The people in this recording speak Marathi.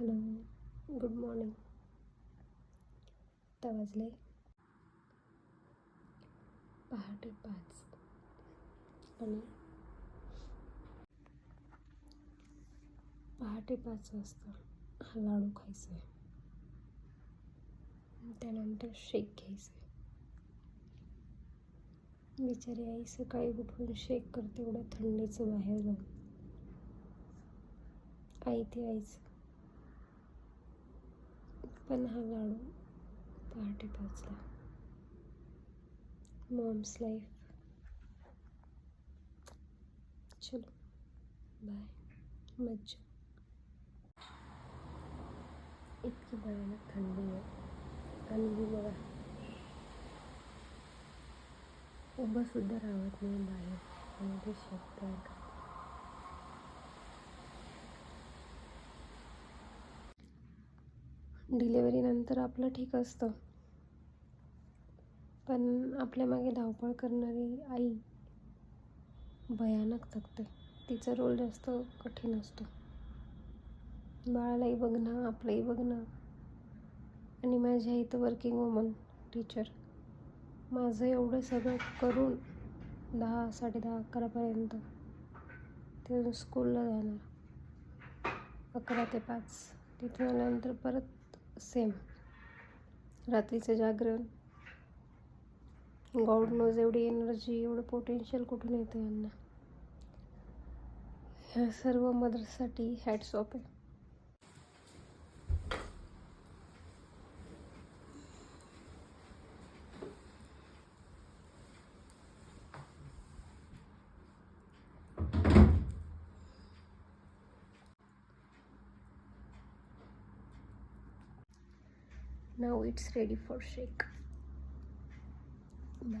Hello good morning. आता वाजले. पहाटे पाच. आणि पहाटे पाच वाजता हा लाडू खायचा आहे त्यानंतर शेक घ्यायचं आहे बिचारी आई सकाळी उठून शेक करते एवढं थंडीचं बाहेर जाऊन. आई ते आईचं पण हा लाडू पहाटे पोचला मॉम्स लाईफ चलो बाय मज्जा. इतकी भयानक थंडी आहे. आणि ही बघा उभं सुद्धा राहत नाही बाहेर आणि ते शेक तयार करते डिलेवरीनंतर आपलं ठीक असतं. पण आपल्या मागे धावपळ करणारी आई भयानक थकते. तिचा रोल जास्त कठीण असतो. बाळालाही बघणं आपलंही बघणं आणि माझी आई तर वर्किंग वुमन टीचर माझं एवढं सगळं करून दहा साडेदहा अकरापर्यंत तिथून स्कूलला जाणार. अकरा ते पाच. तिथून आल्यानंतर परत सेम. रात्रीचं जागरण. गॉड नोज एवढी एनर्जी एवढं पोटेन्शियल कुठून येतं यांना? ह्या सर्व मदरसाठी हॅट्स ऑफ आहे. Now it's ready for shake. Bye